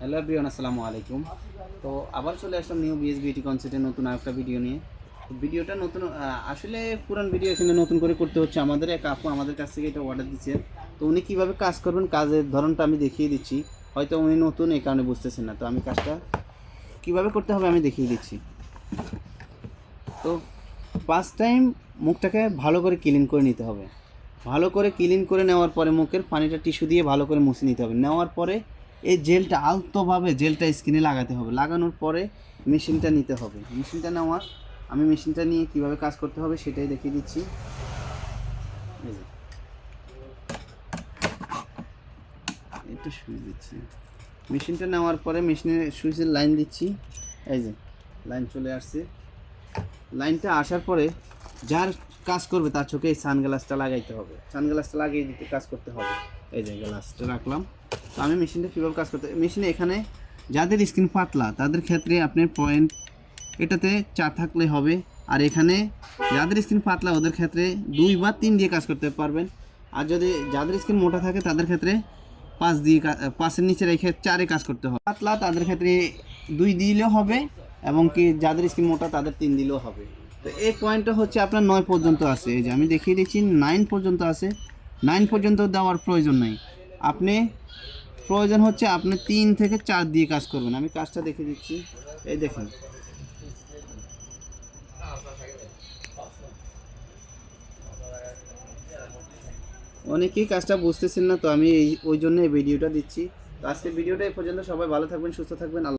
Hello everyone, আসসালামু আলাইকুম। তো আবার চলে আসলাম নিউ বিএস বিউটি কনসেপ্টের নতুন আরেকটা ভিডিও নিয়ে। ভিডিওটা নতুন আসলে পুরান ভিডিও এখানে নতুন করে করতে হচ্ছে আমাদের। এক আপু আমাদের কাছ থেকে এটা অর্ডার দিচ্ছে। তো উনি কীভাবে কাজ করবেন, কাজের ধরনটা আমি দেখিয়ে দিচ্ছি। হয়তো উনি নতুন, এই কারণে বুঝতেছেন না। তো আমি কাজটা কীভাবে করতে হবে আমি দেখিয়ে দিচ্ছি। তো ফার্স্ট টাইম মুখটাকে ভালো করে ক্লিন করে নিতে হবে। ভালো করে ক্লিন করে নেওয়ার পরে মুখের পানিটা টিস্যু দিয়ে ভালো করে মুছে নিতে হবে। নেওয়ার পরে এই জেলটা আলতোভাবে জেলটা স্কিনে লাগাতে হবে। লাগানোর পরে মেশিনটা নিতে হবে। মেশিনটা নেওয়ার আমি মেশিনটা নিয়ে কীভাবে কাজ করতে হবে সেটাই দেখিয়ে দিচ্ছি। একটু সুইচ দিচ্ছি। মেশিনটা নেওয়ার পরে মেশিনের সুইচের লাইন দিচ্ছি। এই যে, লাইন চলে আসছে। লাইনটা আসার পরে যার কাজ করবে, তার চোখে এই সানগ্লাসটা লাগাইতে হবে। সানগ্লাসটা লাগিয়ে দিতে কাজ করতে হবে। এই যে গ্লাসটা রাখলাম। তো আমি মেশিনটা কীভাবে কাজ করতে মেশিনে এখানে যাদের স্কিন পাতলা, তাদের ক্ষেত্রে আপনার পয়েন্ট এটাতে চার থাকলে হবে। আর এখানে যাদের স্কিন পাতলা, ওদের ক্ষেত্রে দুই বা তিন দিয়ে কাজ করতে পারবেন। আর যদি যাদের স্কিন মোটা থাকে, তাদের ক্ষেত্রে পাঁচ দিয়ে পাঁচের নিচে রেখে চারে কাজ করতে হবে। পাতলা, তাদের ক্ষেত্রে দুই দিলেও হবে এবং কি যাদের স্কিন মোটা, তাদের তিন দিলেও হবে। তো এই পয়েন্টটা হচ্ছে আপনার নয় পর্যন্ত আছে। এই যে আমি দেখিয়ে দিচ্ছি নাইন পর্যন্ত আছে। নাইন পর্যন্ত দেওয়ার প্রয়োজন নাই। আপনি, প্রয়োজন হচ্ছে আপনি তিন থেকে চার দিয়ে কাজ করবেন। আমি কাজটা দেখিয়ে দিচ্ছি। এই দেখুন। অনেকেই কাজটা বুঝতেছেন না, তো আমি এই ওই জন্য ভিডিওটা দিচ্ছি। তো আজকের ভিডিওটা এই পর্যন্ত। সবাই ভালো থাকবেন, সুস্থ থাকবেন। আল্লাহ